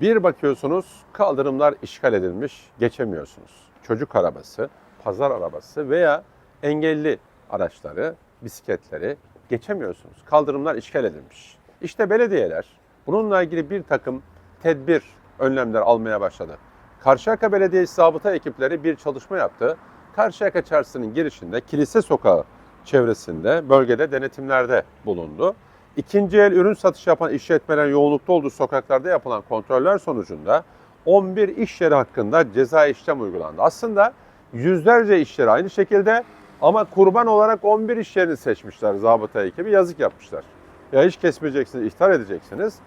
Bir bakıyorsunuz kaldırımlar işgal edilmiş, geçemiyorsunuz. Çocuk arabası, pazar arabası veya engelli araçları, bisikletleri geçemiyorsunuz. Kaldırımlar işgal edilmiş. İşte belediyeler bununla ilgili bir takım tedbir, önlemler almaya başladı. Karşıyaka Belediyesi zabıta ekipleri bir çalışma yaptı. Karşıyaka Çarşısı'nın girişinde Kilise Sokağı çevresinde bölgede denetimlerde bulundu. İkinci el ürün satışı yapan işletmelerin yoğunlukta olduğu sokaklarda yapılan kontroller sonucunda 11 iş yeri hakkında ceza işlem uygulandı. Aslında yüzlerce iş yeri aynı şekilde ama kurban olarak 11 iş yerini seçmişler zabıta ekibi yazık yapmışlar. Ya hiç kesmeyeceksiniz, ihtar edeceksiniz.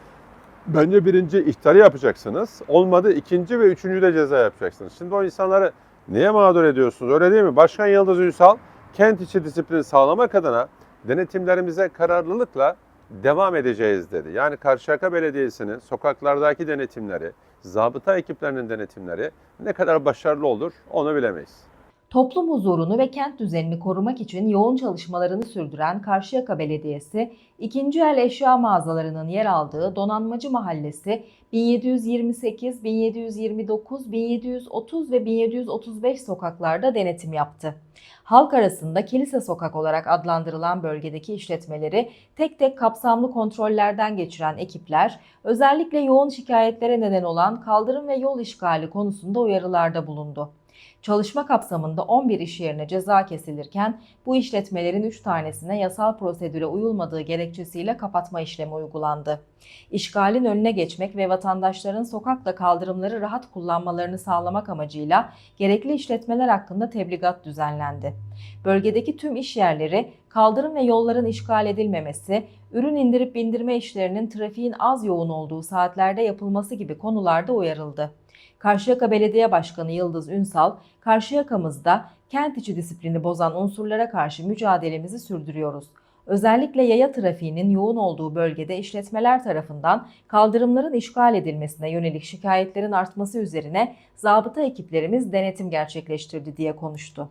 Bence birinci ihtarı yapacaksınız. Olmadı ikinci ve üçüncü de ceza yapacaksınız. Şimdi o insanları niye mağdur ediyorsunuz öyle değil mi? Başkan Yıldız Ünsal kent içi disiplini sağlamak adına denetimlerimize kararlılıkla devam edeceğiz dedi. Yani Karşıyaka Belediyesi'nin sokaklardaki denetimleri, zabıta ekiplerinin denetimleri ne kadar başarılı olur onu bilemeyiz. Toplum huzurunu ve kent düzenini korumak için yoğun çalışmalarını sürdüren Karşıyaka Belediyesi, ikinci el eşya mağazalarının yer aldığı Donanmacı Mahallesi 1728, 1729, 1730 ve 1735 sokaklarda denetim yaptı. Halk arasında kilise sokak olarak adlandırılan bölgedeki işletmeleri tek tek kapsamlı kontrollerden geçiren ekipler, özellikle yoğun şikayetlere neden olan kaldırım ve yol işgali konusunda uyarılarda bulundu. Çalışma kapsamında 11 iş yerine ceza kesilirken bu işletmelerin 3 tanesine yasal prosedüre uyulmadığı gerekçesiyle kapatma işlemi uygulandı. İşgalin önüne geçmek ve vatandaşların sokakla kaldırımları rahat kullanmalarını sağlamak amacıyla gerekli işletmeler hakkında tebligat düzenlendi. Bölgedeki tüm iş yerleri kaldırım ve yolların işgal edilmemesi, ürün indirip bindirme işlerinin trafiğin az yoğun olduğu saatlerde yapılması gibi konularda uyarıldı. Karşıyaka Belediye Başkanı Yıldız Ünsal, Karşıyaka'mızda kent içi disiplini bozan unsurlara karşı mücadelemizi sürdürüyoruz. Özellikle yaya trafiğinin yoğun olduğu bölgede işletmeler tarafından kaldırımların işgal edilmesine yönelik şikayetlerin artması üzerine zabıta ekiplerimiz denetim gerçekleştirdi diye konuştu.